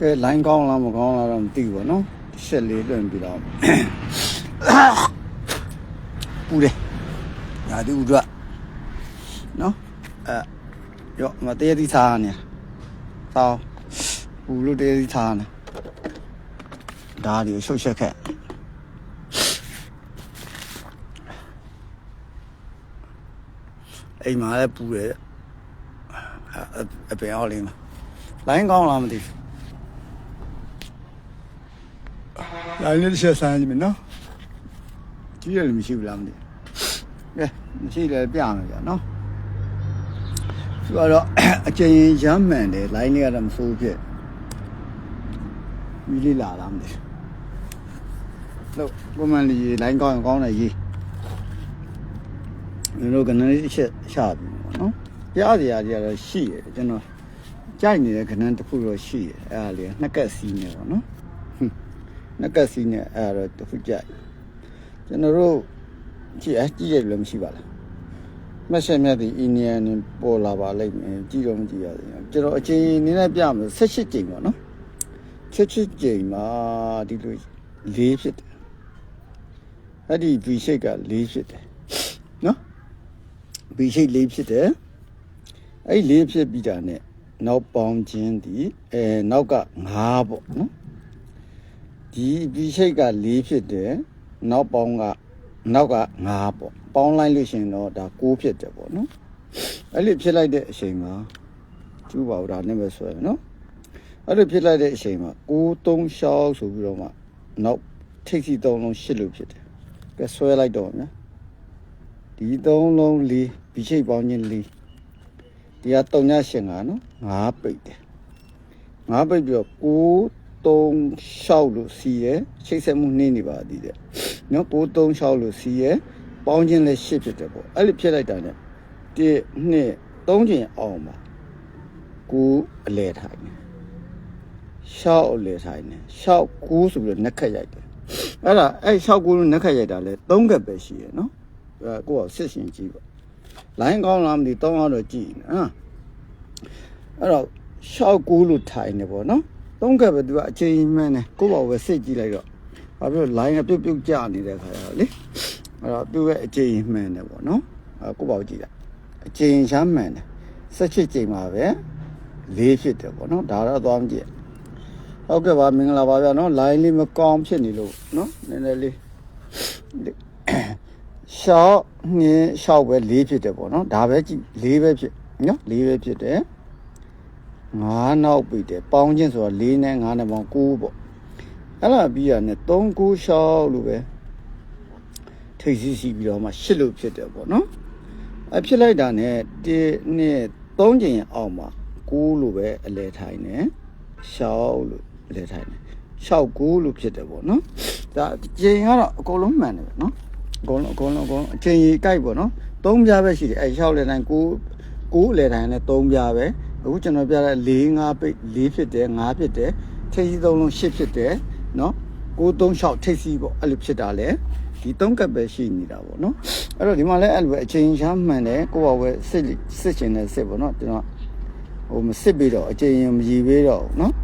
ကဲ line ကောင်းလားမကောင်းလားတော့မသိဘူးပေါ့နော်ရှက်လေးလွှင့်ပြီးတော့ပူတယ်ညာတူတို့နော်အဲရောမတည့်သီးစားနေသောပူလို့တည့်သီးစားနေဒါဒီကိုရှုပ်ရှက်ခက်အိမ်မှာလည်းပူတယ်အအပင်အောင်လေးမှာ line ကောင်းလားမသိဘူး line လေးတစ်ချက်ဆန်းကြည့်မယ်နော်ကြည့်ရတယ်မရှိဘူးလားမသိဘူးကဲမရှိလည်းပြမယ်ဗျာနော်သူကတော့အကျဉ်းရမ်းမှန်တယ် line လေးကတော့မဆိုးဖြစ်မီလေးလာလားမသိဘူးလို့ပုံမှန်လေး line ကောင်းရင်ကောင်းတယ်ရေးမင်းတို့ကနန်းလေးတစ်ချက်ရှာပြီပေါ့နော်ပြားစရာကြီးကတော့ရှိတယ်ကျွန်တော်ကြိုက်နေတဲ့ခဏတစ်ခုတော့ရှိတယ်အဲ့ဒါလေးကနှစ်ကက်စီးနေပေါ့နော်ဟွန်း နှစ်ကက်စီးနေအဲ့ဒါတော့တစ်ခုကြိုက်ကျွန်တော်တို့ကြည့်အကြည့်ရလို့မရှိပါလားမက်ဆက်မြတ်ဒီအီနီယန်ပေါ်လာပါလိမ့်မယ်ကြည့်တော့မကြည့်ရသေးဘူးကျွန်တော်အချိန်နည်းနည်းပြမယ်18ကြိမ်ပေါ့နော်18ကြိမ်မှာဒီလို၄ဖြစ်တယ်အဲ့ဒီ V shape က၄ဖြစ်တယ်နော် V shape ၄ဖြစ်တယ်အဲ့ဒီ၄ဖြစ်ပြီးတာ ਨੇ နောက်ပေါင်းခြင်းဒီအဲနောက်က9ပေါ့နော် ဒီဒီရှိတ်က4ဖြစ်တယ်နောက်ပေါင်းကနောက်က9ပေါ့ပေါင်းလိုက်လို့ရှိရင်တော့ဒါ6ဖြစ်တယ်ပေါ့နော်အဲ့လိုဖြစ်လိုက်တဲ့အချိန်မှာကျူးပါဦးဒါနဲ့ပဲဆွဲမယ်နော်အဲ့လိုဖြစ်လိုက်တဲ့အချိန်မှာ6 3ရှောက်ဆိုပြီးတော့မှနောက်ထိပ်စီ3လုံး8လို့ဖြစ်တယ်ကဲဆွဲလိုက်တော့နော်ဒီ3လုံး4ဒီရှိတ်ပေါင်းခြင်း4ဒီက3ညရှင်ကနော်5ပိတ်တယ်5ပိတ်ပြီးတော့6 3 6လို့စီးရယ်ချိတ်ဆက်မှုနှင်းနေပါသေးတယ်နော်6 3 6လို့စီးရယ်ပေါင်းခြင်းလည်း8ဖြစ်တယ်ပေါ့အဲ့လိုဖြစ်လိုက်တာ ਨੇ 1 2 3ချိန်အောင်ပါ9အလဲထိုင်နေ6အလဲထိုင်နေ6 9ဆိုပြီးတော့နှက်ခတ်ရိုက်တယ်အဲ့ဒါအဲ့6 9လို့နှက်ခတ်ရိုက်တာလဲ3ကက်ပဲရှိရယ်နော်အဲကိုယ့်ကစစ်ရှင်ကြည့်ပါလိုင်းကောင်းလားမသိတောင်းတော့ကြည့်နေဟာအဲ့တော့ရှောက်ကူးလို့ထိုင်နေပေါ့နော် သုံးကပ်ပဲသူကအချိန်မှန်းနေကိုယ့်ဘောပဲစိတ်ကြည့်လိုက်တော့ဘာဖြစ်လို့လိုင်းကပြုတ်ပြုတ်ကြနေတဲ့ခါရတော့လေအဲ့တော့သူရဲ့အချိန်မှန်းနေပေါ့နော်အဲကိုယ့်ဘောကြည့်လိုက်အချိန်ချမ်းမှန်းတယ်ဆက်ချစ်ချိန်မှာပဲလေးဖြစ်တယ်ပေါ့နော်ဒါတော့သွားမကြည့်ဟုတ်ကဲ့ပါမင်္ဂလာပါဗျာနော်လိုင်းလေးမကောင်းဖြစ်နေလို့နော်နည်းနည်းလေးရှောက်ငင်းရှောက်ပဲ၄ဖြစ်တယ်ပေါ့နော်ဒါပဲကြည့်၄ပဲဖြစ်နော်၄ပဲဖြစ်တယ် ၅နောက်ပြီတယ်ပေါင်းချင်းဆိုတော့၄နဲ့၅နဲ့ပေါင်း9ပေါ့အဲ့ဒါပြီးရနဲ့3 9ရှောက်လို့ပဲထိပ်စီးစီပြီးတော့မှ၈လို့ဖြစ်တယ်ပေါ့နော်အဖြစ်လိုက်တာနဲ့1နဲ့3ချိန်အောင်မှာ9လို့ပဲအလဲထိုင်နေရှောက်လို့အလဲထိုင်နေရှောက်9လို့ဖြစ်တယ်ပေါ့နော်ဒါချိန်ကတော့အကုန်လုံးမှန်တယ်ပဲနော်အကုန်လုံးအကုန်လုံးအကုန်လုံးအချိန်ကြီးကြိုက်ပေါ့နော်သုံးပြားပဲရှိတယ်အဲ6လေတိုင်း9 9လေတိုင်းနဲ့3ပြားပဲ အခုကျွန်တော်ပြတဲ့4 5ပိတ်4ဖြစ်တယ်5ဖြစ်တယ်ထိပ်စီးသုံးလုံး8ဖြစ်တယ်နော်9 3 6ထိပ်စီးပေါ့အဲ့လိုဖြစ်တာလေဒီ3ကပ်ပဲရှိနေတာပေါ့နော်အဲ့တော့ဒီမှာလည်းအဲ့လိုပဲအချိန်ရှားမှန်တယ်ကိုယ့်ဘာပဲစစ်စစ်ချင်တဲ့စစ်ပေါ့နော်ကျွန်တော်ဟိုမစစ်ပြီးတော့အချိန်ရင်မရည်ပေးတော့ဘူးနော်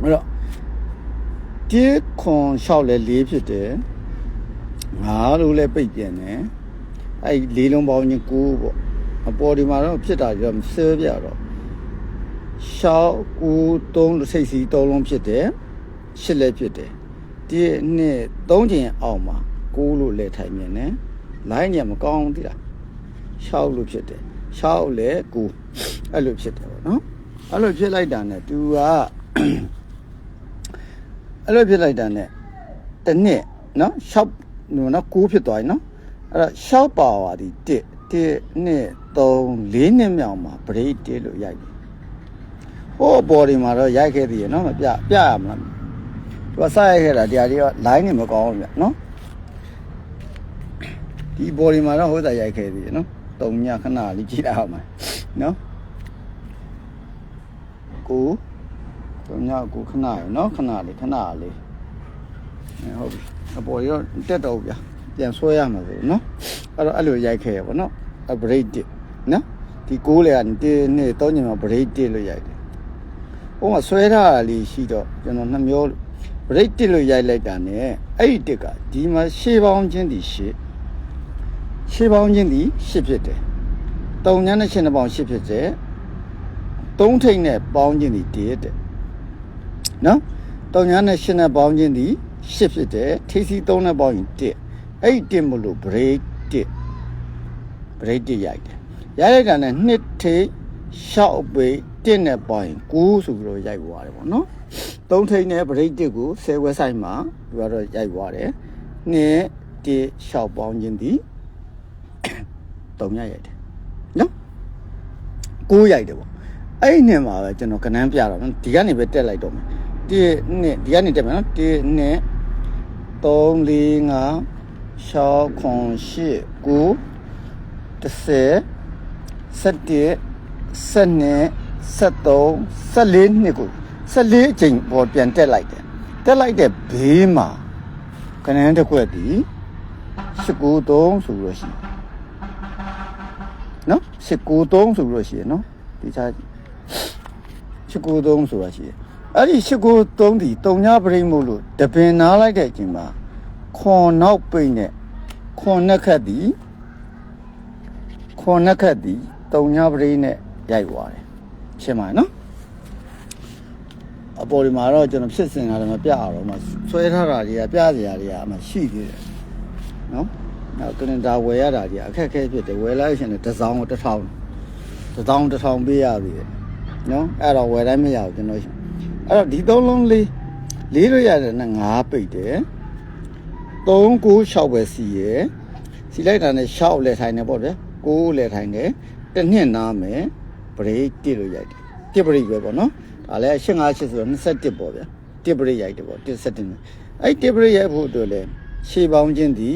အဲ့တော့ဒီခွန်6လေ4ဖြစ်တယ်ငါလို့လည်းပိတ်ပြန်တယ်အဲ့ဒီလေးလုံးပေါင်းချင်း9ပေါ့ အပေါ်ဒီမှာတော့ဖြစ်တာကြတော့မဆဲပြတော့ရှောက်9 3လို့စိတ်စီ3လုံးဖြစ်တယ်8လည်းဖြစ်တယ်ဒီနှစ်3ချိန်အောင်မှာ9လို့လည်းထိုင်မြင်တယ်လိုင်းညမကောင်းသေးလားရှောက်လို့ဖြစ်တယ်ရှောက်လည်း9အဲ့လိုဖြစ်တယ်ပေါ့နော်အဲ့လိုဖြစ်လိုက်တာ ਨੇ तू ကအဲ့လိုဖြစ်လိုက်တာ ਨੇ တစ်နှစ်နော်ရှောက်နော်9ဖြစ်သွားပြီနော်အဲ့တော့ရှောက်ပါပါဒီ1 1 2 3 4နှစ်မြောက်မှာဘရိတ်တေးလို့ရိုက်ပြီဟိုဘော်ဒီမှာတော့ရိုက်ခဲ့သေးရနော်မပြပြရမလားသူကစရိုက်ခဲ့တာတရားကြီးက line နေမကောင်းဘူးဗျနော်ဒီဘော်ဒီမှာတော့ဟိုသာရိုက်ခဲ့သေးရနော်တုံညခဏလေးကြည့်လိုက်အောင်မယ်နော်ကိုတုံညကိုခဏရနော်ခဏလေးခဏလေးဟုတ်ပြီအပေါ်ရောတက်တော့ဗျာပြန်ဆွဲရမှာဆိုနော်အဲ့တော့အဲ့လိုရိုက်ခဲ့ရပါတော့အ break တစ် နော်ဒီ6လေက1နဲ့3ညမှာ break 1လို့ရိုက်တယ်ဥပမာဆွဲထားတာလေးရှိတော့ကျွန်တော်နှမျော break 1လို့ရိုက်လိုက်တာ ਨੇ အဲ့ဒီတစ်ကဒီမှာရှေးပေါင်းချင်းဒီရှေးရှေးပေါင်းချင်းဒီရှေးဖြစ်တယ်3ညနဲ့ရှင်းပေါင်းရှေးဖြစ်တယ်3ထိတ်နဲ့ပေါင်းချင်းဒီတည့်တဲ့နော်3ညနဲ့ရှင်းနဲ့ပေါင်းချင်းဒီရှေးဖြစ်တယ်ထိစီ3နဲ့ပေါင်းရင်1အဲ့ဒီ1မလို့ break 1 break 1ရိုက်တယ် ရိုက်ရိုက်တာနဲ့နှစ်ထိပ်ရှောက်ပေ1နဲ့ပေါရင်9ဆိုပြီးတော့ရိုက်သွားတယ်ပေါ့နော်သုံးထိပ်နဲ့ဗရိတ်1ကို10 website မှာသူကတော့ရိုက်သွားတယ်နှစ်တိရှောက်ပေါင်းခြင်းသည်တုံရရိုက်တယ်နော်9ရိုက်တယ်ပေါ့အဲ့ဒီနှစ်မှာပဲကျွန်တော်ကဏန်းပြတော့နော်ဒီကနေပဲတက်လိုက်တော့မယ်1နှစ်ဒီကနေတက်မယ်နော်1နှစ်3 4 5 6 7 8 9 10 17 12 13နှစ်ကို14အချိန်ပေါ်ပြန်တက်လိုက်တယ်တက်လိုက်တဲ့ဘေးမှာကနန်းတစ်ခွက်ဒီ193ဆိုလို့ရှိတယ်နော်193ဆိုပြီးတော့ရှိရနော်ဒီခြား193ဆိုတာရှိရအဲ့ဒီ193ဒီတုံညပရိမို့လို့တပင်နားလိုက်တဲ့အချိန်မှာခွန်နောက်ပိတ်နဲ့ခွန်နှက်ခတ်ဒီခွန်နှက်ခတ်ဒီ တုံညပရိနဲ့ရိုက်သွားတယ်ရှင်းပါနော်အပေါ်ဒီမှာတော့ကျွန်တော်ဖြစ်စင်တာလည်းမပြအောင်တော့မှဆွဲထားတာတွေကပြစရာတွေကအမှရှိသေးတယ်နော်နောက်ကရင်ဒါဝယ်ရတာကြီးအခက်အခဲဖြစ်တယ်ဝယ်လိုက်ရှင်လည်းတစ်စောင်းကိုတစ်ထောင်တစ်စောင်းတစ်ထောင်ပေးရပြီနော်အဲ့တော့ဝယ်တိုင်းမရဘူးကျွန်တော်အဲ့တော့ဒီသုံးလုံးလေးလေးလို့ရတယ်နဲ့ငါးပိတ်တယ်3 9 6ပဲစီရယ်စီလိုက်တာနဲ့6လဲထိုင်တယ်ပေါ့ဗျာ9လဲထိုင်တယ် တစ်နှစ်နားမယ် break တစ်လို့ရိုက်တယ်တစ် break ပဲပေါ့နော်ဒါလည်း8580ဆိုတော့21ပေါ့ဗျာတစ် break ရိုက်တယ်ပေါ့17နဲ့အဲ့တစ် break ရိုက်ဖို့အတွက်လဲရှေးပေါင်းခြင်းဒီ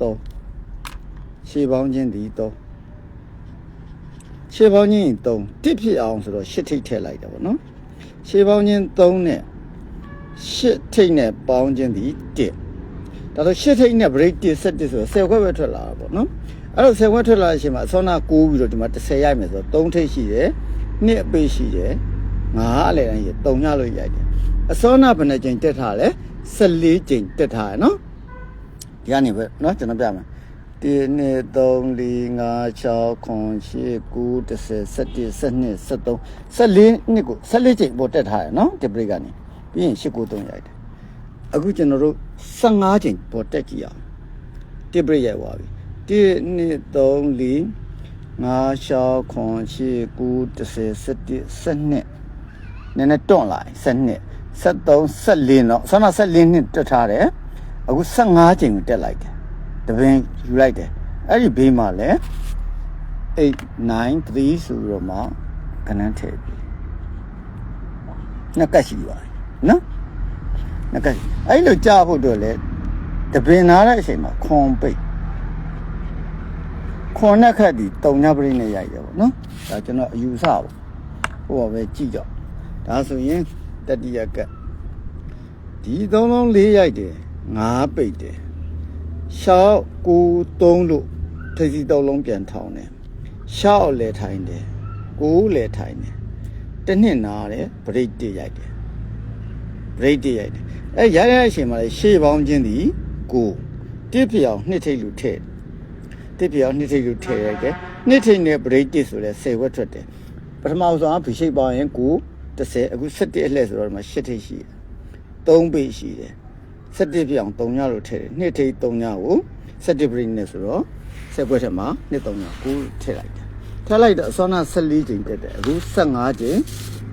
3ရှေးပေါင်းခြင်းဒီ3ရှေးပေါင်းခြင်း3တစ်ဖြစ်အောင်ဆိုတော့ရှစ်ထိပ်ထည့်လိုက်တယ်ပေါ့နော်ရှေးပေါင်းခြင်း3နဲ့ရှစ်ထိပ်နဲ့ပေါင်းခြင်းဒီ1ဒါဆိုရှစ်ထိပ်နဲ့ break 1 7ဆိုတော့10ခွဲပဲထွက်လာတာပေါ့နော် အဲ့တော့ဆယ်ဝက်ထွက်လာတဲ့အချိန်မှာအစောနာကိုးပြီးတော့ဒီမှာ30ရိုက်မယ်ဆိုတော့3ထိပ်ရှိတယ်နှစ်အပိတ်ရှိတယ်ငါးအလယ်တိုင်းရ3ညလို့ရိုက်တယ်အစောနာဘယ်နှကြိမ်တက်ထားလဲ14ကြိမ်တက်ထားရနော်ဒီကနေပဲနော်ကျွန်တော်ပြမယ်1 2 3 4 5 6 7 8 9 10 11 12 13 14 15 16 17 18 19 20 21 22 23 24 25 26 27 28 29 30 31 32 33 34 35 36 37 38 39 40 41 42 43 44 45 46 47 48 49 50 51 52 53 54 55 56 57 58 59 60 61 62 63 64 65 66 67 68 69 70 71 72 73 74 75 76 77 78 79 80 81 82 83 84 85 86 87 88 89 90 91 92 93 94 95 96 97 98 99 100 101 102 103 104 105 106 107 108 109 110 111 112 113 114 115 116 117 118 119 120 121 122 123 124 125 126 127 128 129 130 131 132 133 134 135 136 137 138 139 140 141 142 143 144 145 146 147 148 149 150 151 152 153 154 155 156 157 158 159 160 161 နည်းနည်းတွန့်လာ12 73 14တော့ဆောနာ14နှစ်တက်ထားတယ်အခု15ချိန်ကိုတက်လိုက်တယ်တပင်ယူလိုက်တယ်အဲ့ဒီဘေးမှာလည်း8 9 3ဆိုပြီးတော့မှကနန်းထည့်ပြီနှစ်ကတ်ရှိပါတယ်နော်နှစ်ကတ်ရှိအဲ့လိုကြားဖို့အတွက်လေတပင်နာတဲ့အချိန်မှာခွန်ပိတ် ခွန်နဲ့ခတ်ဒီတုံညပရိနဲ့ရိုက်တယ်ပေါ့နော်ဒါကျွန်တော်အယူဆပေါ့ဟိုပါပဲကြည့်ကြဒါဆိုရင်တတိယကတ်ဒီသုံးလုံးလေးရိုက်တယ်ငါးပိတ်တယ်ရှောက်ကိုသုံးလို့ထိစီတုံးလုံးပြန်ထောင်းတယ်ရှောက်လဲထိုင်တယ်ကိုလဲထိုင်တယ်တစ်နှစ်နာတယ်ဗရိတ်တစ်ရိုက်တယ်ဗရိတ်တစ်ရိုက်တယ်အဲရရတဲ့အချိန်မှာလေရှေ့ပေါင်းချင်းဒီကိုတစ်ပြောင်နှစ်ထိတ်လူထည့် တစ်ပြောင်နှစ်ထိတ်လူထည့်ရိုက်တယ်နှစ်ထိတ်နဲ့ဗရိတ်တစ်ဆိုလဲ10ဝက်ထွက်တယ်ပထမဆုံးကဘီရှိတ်ပေါင်းရင်ကို30အခု17အလှည့်ဆိုတော့ဒီမှာ8ထိတ်ရှိတယ်3ပိတ်ရှိတယ်17ပြောင်3ညလို့ထည့်တယ်နှစ်ထိတ်3ညကို17ဗရိတ်နဲ့ဆိုတော့10ဘွက်ထက်မှာနှစ်3ညကိုထည့်လိုက်တယ်ထည့်လိုက်တော့အစောနာ14ချိန်တက်တယ်အခု15ချိန်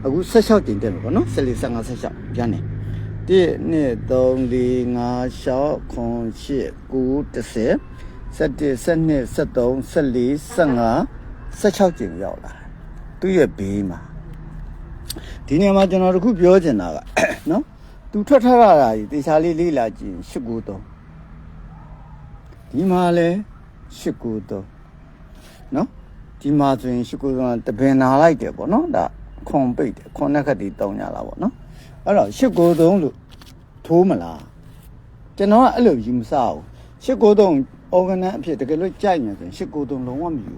အခု16ချိန်တက်မယ်ပေါ့နော်14 15 16ပြန်နေ1 2 3 4 5 6 9 10 11 12 13 14 15 16ကျင်ရောက်လာတယ်သူ့ရဲ့ဘေးမှာဒီနေရာမှာကျွန်တော်တို့ခုပြောချင်တာကနော်သူထွက်ထားတာကြီးတေချာလေးလေးလာကြည့်893ဒီမှာလဲ893နော်ဒီမှာဆိုရင်893တပင်နာလိုက်တယ်ပေါ့နော်ဒါခွန်ပိတ်တယ်ခွန်နဲ့ခက်တီတောင်းကြလာပေါ့နော်အဲ့တော့893လို့ထိုးမလားကျွန်တော်ကအဲ့လိုယူမဆဘူး893 organ အဖြစ်တကယ်လို့ကြိုက်နေဆိုရင်893လုံးဝမယူ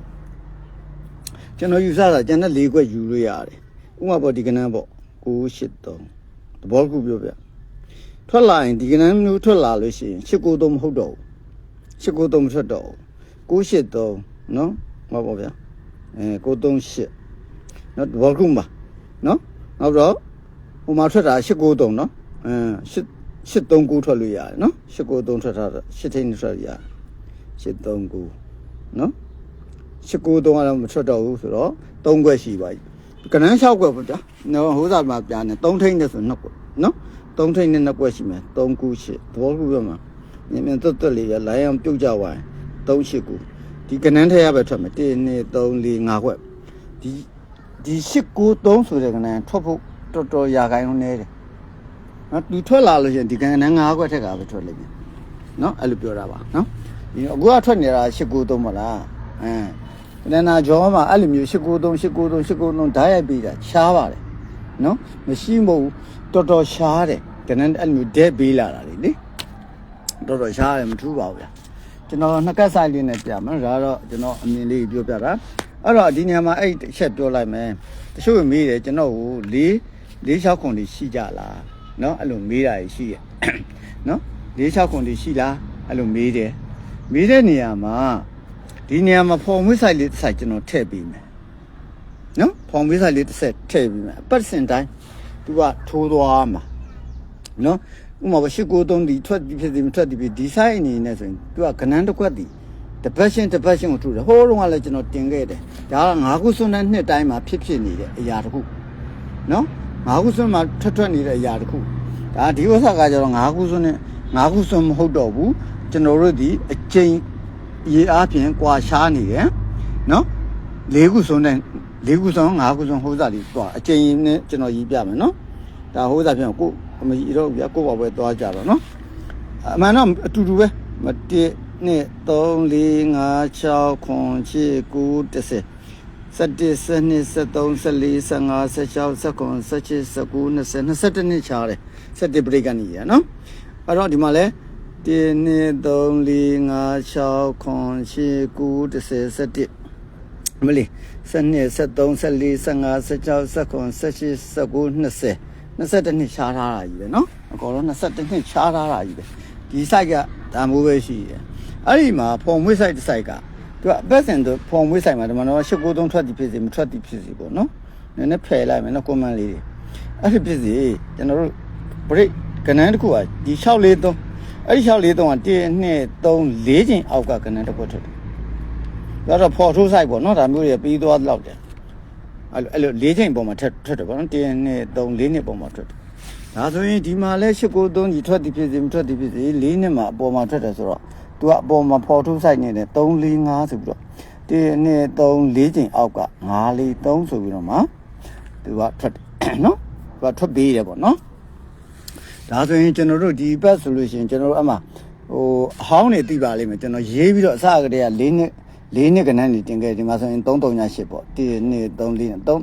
ကျွန်တော်ယူဆတာကျွန်တော်၄ခွက်ယူလို့ရတယ်ဥပမာပေါ့ဒီကနန်းပေါ့983သဘောတစ်ခုပြောပြထွက်လာရင်ဒီကနန်းမျိုးထွက်လာလို့ရှိရင်893မဟုတ်တော့ဘူး893မထွက်တော့ဘူး983နော်ဟောပါဗျာအဲ938နော်သဘောတစ်ခုပါနော်နောက်တော့ဟိုမှာထွက်တာ893နော်အဲ839ထွက်လို့ရတယ်နော်893ထွက်တာ8ထိန်းထွက်ရတယ် 839နော်ရှစ်ကိုသုံးကတော့မထွက်တော့ဘူးဆိုတော့၃ခွက်ရှိပါပြီကနန်း၆ခွက်ပေါ့ဗျာနော်ဟိုးစားမှာပြားနေ၃ထိန်းနဲ့ဆိုနှစ်ခွက်နော်၃ထိန်းနဲ့နှစ်ခွက်ရှိမယ်၃ခုရှစ်သဘောခုပြောမှာမြင်မြင်တွတ်တွတ်လေးရလိုင်းအောင်ပြုတ်ကြဝိုင်း၃ရှစ်ခုဒီကနန်းထဲရပဲထွက်မယ်1 2 3 4 5ခွက်ဒီဒီရှစ်ကို၃ဆိုတဲ့ကနန်းထွက်ဖို့တော်တော်ရာခိုင်နှုန်းနေတယ်နော်ဒီထွက်လာလို့ရှိရင်ဒီကနန်း၅ခွက်ထက်ကပဲထွက်လိမ့်မယ်နော်အဲ့လိုပြောတာပါနော်ဒီ အခုကထွက်နေတာရှစ်ကို၃မလားအဲနန္နာကျော်မှာအဲ့လိုမျိုး893 893 893ဓာတ်ရိုက်ပြီးတာရှားပါတယ်နော်မရှိမဟုတ်တော်တော်ရှားတယ်ကနန်းအဲ့လိုမျိုးဒဲပေးလာတာလေလေတော်တော်ရှားတယ်မထူးပါဘူးဗျာကျွန်တော်နှစ်ကက်ဆိုင်လေးနဲ့ပြမယ်ဒါတော့ကျွန်တော်အမြင်လေးပြောပြတာအဲ့တော့ဒီညမှာအဲ့တစ်ချက်ပြောလိုက်မယ်တချို့မေးတယ်ကျွန်တော်ကို၄၄6ခွန်လေးရှိကြလားနော်အဲ့လိုမေးတာရှိရနော်၄6ခွန်လေးရှိလားအဲ့လိုမေးတယ် မေးတဲ့နေရာမှာဒီနေရာမှာဖော်မွေးဆိုင်လေးတစ်ဆိုင်ကျွန်တော်ထည့်ပေးမယ်နော်ဖော်မွေးဆိုင်လေးတစ်ဆက်ထည့်ပေးမယ်အပတ်စဉ်တိုင်းသူကထိုးသွားမှာနော်ဥမာရှိကိုသုံးဒီထွက်ဒီဖြစ်ဒီမထွက်ဒီဖြစ်ဒီဆိုင်အနေနဲ့ဆိုရင်သူကကနန်းတစ်ခွက်ဒီတပတ်ရှင်တပတ်ရှင်ကိုထိုးတယ်ဟိုးတုန်းကလည်းကျွန်တော်တင်ခဲ့တယ်ဒါကငါးခုစွန်းတဲ့နှစ်တိုင်းမှာဖြစ်ဖြစ်နေတဲ့အရာတစ်ခုနော်ငါးခုစွန်းမှာထွက်ထွက်နေတဲ့အရာတစ်ခုဒါဒီဥစ္စာကကျတော့ငါးခုစွန်းနဲ့ငါးခုစွန်းမဟုတ်တော့ဘူး ကျွန်တော်တို့ဒီအချိန်ရေအားဖြင့်ကွာရှားနေတယ်နော်လေးခုစုံတဲ့လေးခုစုံငါးခုစုံဟိုးစားလေးသွားအကျဉ်းနဲ့ကျွန်တော်ရေးပြမယ်နော်ဒါဟိုးစားဖြင့်ကိုအမကြီးတော့ပြကိုပါပဲသွားကြတော့နော်အမှန်တော့အတူတူပဲမတစ်နှစ်3 4 5 6 9 10 10 11 12 13 14 15 16 17 18 19 20 21နှစ်ချားတယ်17 break ကနေရနော်အဲ့တော့ဒီမှာလဲ 1 2 3 4 5 6 9 10 11 12 13 14 15 16 17 19 20 21မလေး12 13 14 15 16 17 18 19 20 21နှစ်ရှားထားတာကြီးပဲเนาะအကောင်လုံး21နှစ်ရှားထားတာကြီးပဲဒီ site ကဒါမျိုးပဲရှိတယ်အဲ့ဒီမှာဖော်မွေး site တစ် site ကသူကအပတ်စဉ်သူဖော်မွေး site မှာဒီမှာတော့893ထွက်သည်ဖြစ်စီမထွက်သည်ဖြစ်စီပေါ့เนาะနည်းနည်းဖယ်လိုက်မယ်เนาะ comment လေးတွေအဲ့ဒီဖြစ်စီကျွန်တော်တို့ break ကနန်းတစ်ခုကဒီ643 အဲ့ဒီ643က1 2 3 4ချိန်အောက်ကကနန်းတစ်ပွက်ထွက်တယ်ဒါတော့ဖော်ထိုးဆိုင်ပေါ့နော်ဒါမျိုးတွေပြီးသွားတော့တယ်အဲ့လိုအဲ့လို၄ချိန်ပုံမှာထွက်ထွက်တယ်ပေါ့နော်1 2 3 4နှစ်ပုံမှာထွက်တယ်ဒါဆိုရင်ဒီမှာလဲ893ကြီးထွက်သည်ဖြစ်စေမထွက်သည်ဖြစ်စေ၄နှစ်မှာအပေါ်မှာထွက်တယ်ဆိုတော့ तू ကအပေါ်မှာဖော်ထုတ်ဆိုင်နေတယ်3 4 5ဆိုပြီးတော့1 2 3 4ချိန်အောက်က9 4 3ဆိုပြီးတော့မှ तू ကထွက်တယ်နော် तू ကထွက်ပေးတယ်ပေါ့နော် ဒါဆိုရင်ကျွန်တော်တို့ဒီဘက်ဆိုလို့ရှိရင်ကျွန်တော်တို့အမှဟိုအဟောင်းနေသိပါလိမ့်မယ်ကျွန်တော်ရေးပြီးတော့အစကတည်းက၄နှစ်၄နှစ်ကနန်းနေတင်ခဲ့ဒီမှာဆိုရင်338ပေါ့1 2 3 4 3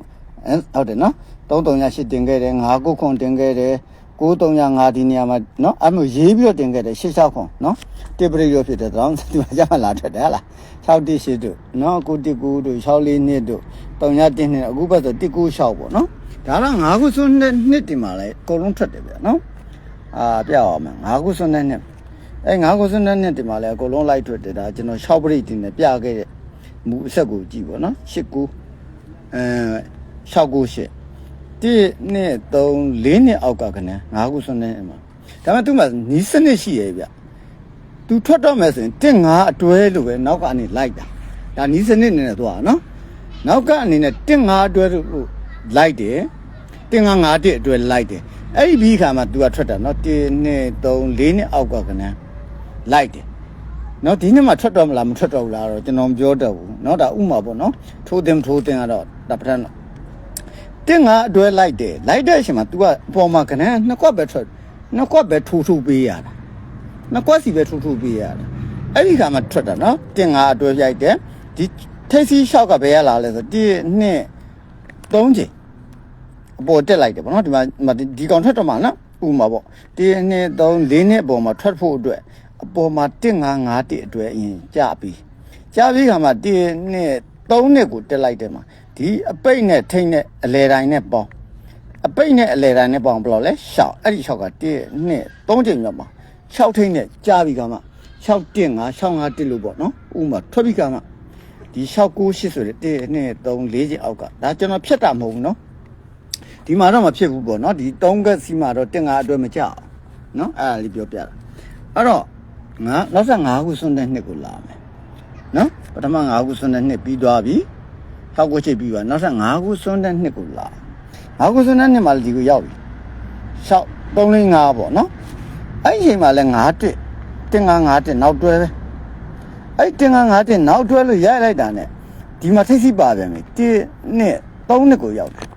ဟုတ်တယ်နော်338တင်ခဲ့တယ်5ခုခွန်တင်ခဲ့တယ်935ဒီနေရာမှာเนาะအဲ့လိုရေးပြီးတော့တင်ခဲ့တယ်86ခွန်เนาะတိပရိရောဖြစ်တဲ့တောင်းဒီမှာရမှလာထွက်တယ်ဟာလား618တို့เนาะ919တို့64နှစ်တို့301နှစ်အခုဘက်ဆို196ပေါ့เนาะဒါတော့5ခုစွန်းနှစ်နှစ်တင်မှာလဲအကုန်လုံးထွက်တယ်ဗျာเนาะ အာပြအောင်မယ်၅ခုစွန်းနဲ့နဲ့အဲ၅ခုစွန်းနဲ့နဲ့ဒီမှာလဲအကုန်လုံးလိုက်ထွက်တယ်ဒါကျွန်တော်6ပရိတ်တင်နဲ့ပြခဲ့တဲ့မူအဆက်ကိုကြည့်ပါနော်၈ခုအဲ6ခု၈1နဲ့3 4နဲ့အောက်ကခဏ5ခုစွန်းနေမှာဒါပေမဲ့သူ့မှာနီးစနစ်ရှိရဲ့ဗျသူထွက်တော့မယ်ဆိုရင်1 5အတွဲလို့ပဲနောက်ကနေလိုက်တာဒါနီးစနစ်နဲ့သွားနော်နောက်ကအနေနဲ့1 5အတွဲလို့လိုက်တယ်1 5 5 1အတွဲလိုက်တယ် အဲ့ဒီပြီးခါမှာ तू ကထွက်တာနော်1 2 3 4နှစ်အောက်ကကနန်းလိုက်တယ်နော်ဒီနှစ်မှာထွက်တော့မလားမထွက်တော့ဘူးလားတော့ကျွန်တော်ပြောတတ်ဘူးနော်ဒါဥမာပေါ့နော်ထိုးတင်ထိုးတင်ကတော့ဒါပထမတင်ကအတွဲလိုက်တယ်လိုက်တဲ့အချိန်မှာ तू ကအပေါ်မှာကနန်းနှစ်ခွက်ပဲထွက်နှစ်ခွက်ပဲထိုးထိုးပေးရတာနှစ်ခွက်စီပဲထိုးထိုးပေးရတာအဲ့ဒီခါမှာထွက်တာနော်တင်ကအတွဲရိုက်တယ်ဒီထိပ်စီးလျှောက်ကဘယ်ရလာလဲဆို1 2 3ချိန် အပေါ်တက်လိုက်တယ်ပေါ့နော်ဒီမှာဒီကောင်ထွက်တော့မှာနော်ဥမာပေါ့1 2 3 4နှစ်အပေါ်မှာထွက်ဖို့အတွက်အပေါ်မှာ1 5 5တိအတွဲအရင်ကြပြီကြပြီခါမှာ1 2 3နှစ်ကိုတက်လိုက်တယ်မှာဒီအပိတ်နဲ့ထိတ်နဲ့အလဲတိုင်းနဲ့ပေါင်းအပိတ်နဲ့အလဲတိုင်းနဲ့ပေါင်းဘယ်လောက်လဲရှောက်အဲ့ဒီရှောက်က1 2 3ချိန်မြောက်မှာ6ထိန်းနဲ့ကြားပြီးကမှ6တင်5 6 5တက်လို့ပေါ့နော်ဥမာထွက်ပြီးကမှဒီ6 9 8ဆိုတဲ့1 2 3 4ချိန်အောက်ကဒါကျွန်တော်ဖြတ်တာမဟုတ်ဘူးနော် ဒီမှာတော့မဖြစ်ဘူးပေါ့နော်ဒီ3ကက်စီမှာတော့တင်5အတွက်မကြအောင်နော်အဲ့ဒါလေးပြောပြတာအဲ့တော့ငါနောက်ဆက်5ခုစွန်းတဲ့နှစ်ကိုလာမယ်နော်ပထမ5ခုစွန်းတဲ့နှစ်ပြီးသွားပြီ6ခုချိတ်ပြီးပါနောက်ဆက်5ခုစွန်းတဲ့နှစ်ကိုလာ5ခုစွန်းတဲ့နှစ်မှာဒီကိုရောက်ပြီ6 3 5ပေါ့နော်အဲ့ဒီအချိန်မှာလဲ5တက်တင်5 5တက်နောက်တွဲပဲအဲ့တင်5 5တက်နောက်တွဲလို့ရိုက်လိုက်တာ ਨੇ ဒီမှာထိတ်စီပါပြန်ပြီ1နှစ်3နှစ်ကိုရောက်တယ်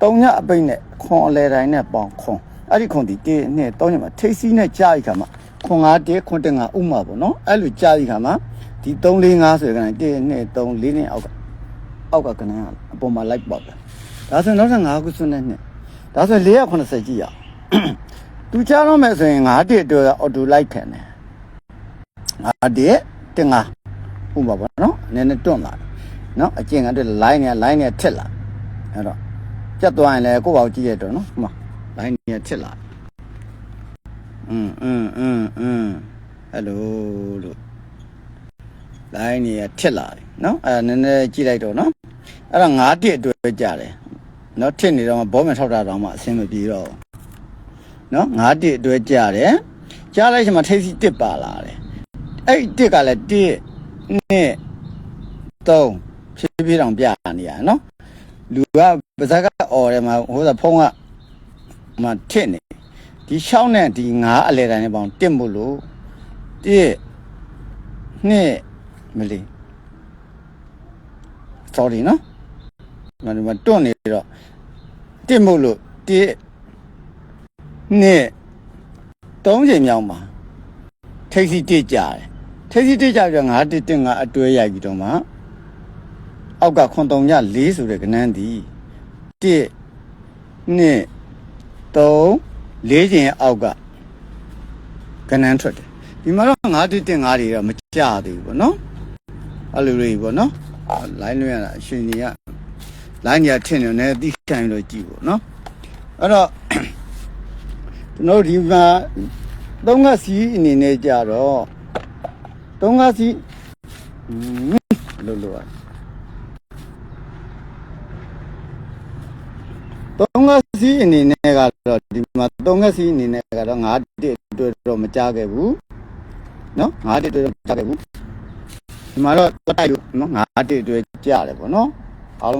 3ညအပိတ်နဲ့ခွန်အလဲတိုင်းနဲ့ပေါင်ခွန်အဲ့ဒီခွန်ဒီ1နှစ်3ညမှာထိတ်စီနဲ့ကြားရခါမှာခွန်5တက်ခွန်တက်5ဥမာပေါ့နော်အဲ့လိုကြားရခါမှာဒီ3 4 5ဆိုတဲ့ကနေ1နှစ်3 4နှစ်အောက်ကအောက်ကကနန်းအပေါ်မှာလိုက်ပေါက်တယ်ဒါဆိုနောက်ထပ်5ခုစွန်းတဲ့နှစ်ဒါဆို480ကြည့်ရအောင်သူကြားတော့မယ်ဆိုရင်5တက်အတွက်အော်တိုလိုက်ခံတယ်5တက်တင်5ဥမာပေါ့နော်နည်းနည်းတွန့်လာတယ်နော်အကျင့်ကတည်းက line နဲ့ line နဲ့ထက်လာအဲ့တော့ ပြတ်သွားရင်လည်းကိုယ့်ဘာကိုကြည့်ရတော့နော်ဟိုမှာ line နဲ့ထက်လာอืมอืมอืมอืมဟယ်လိုလို့ line နဲ့ထက်လာတယ်နော်အဲ့ဒါနည်းနည်းကြည့်လိုက်တော့နော်အဲ့ဒါ9တက်အတွက်ကြတယ်နော်ထစ်နေတော့ဘောမထောက်တာတော့မှအဆင်မပြေတော့နော်9တက်အတွက်ကြတယ်ကြားလိုက်ချင်မှထိပ်စီတစ်ပါလာတယ်အဲ့ဒီတစ်ကလည်း1 2 3ဖြည်းဖြည်းတောင်ပြနေရနော် လူကပါဇက်ကအော်တယ်မှာဟိုကဖုံးကမှထစ်နေဒီ6နဲ့ဒီ9အလဲတိုင်းနဲ့ပေါင်းတစ်မို့လို့1 2မလီ sorry နော်မဒီမှာတွန့်နေတော့တစ်မို့လို့တစ်နှစ်သုံးချိန်မြောက်မှာထိတ်စီတစ်ကြတယ်ထိတ်စီတစ်ကြပြီးတော့ငါတစ်တစ်ငါအတွဲရိုက်ပြီးတော့မှ အောက်ကခွန်တုံည၄ဆိုတဲ့ကနန်းဒီတစ်နှစ်သုံး၄ချိန်အောက်ကကနန်းထွက်တယ်ဒီမှာတော့ငါတစ်တစ်ငါတွေတော့မကြသေးဘူးပေါ့နော်အဲ့လိုလေးပေါ့နော်လိုင်းလွှဲရတာအရှင်ကြီးကလိုင်းကြီးထင်နေတယ်တိခံလို့ကြည့်ပေါ့နော်အဲ့တော့ကျွန်တော်ဒီမှာသုံးကစီအနေနဲ့ကြတော့သုံးကစီอืมလို့လို့ သုံးငါးစီးအနေနဲ့ကတော့ဒီမှာသုံးငါးစီးအနေနဲ့ကတော့9တက်တွေ့တော့မကြခဲ့ဘူးနော်9တက်တွေ့တော့မကြခဲ့ဘူးဒီမှာတော့တိုက်လို့နော်9တက်တွေ့ကြရတယ်ပေါ့နော်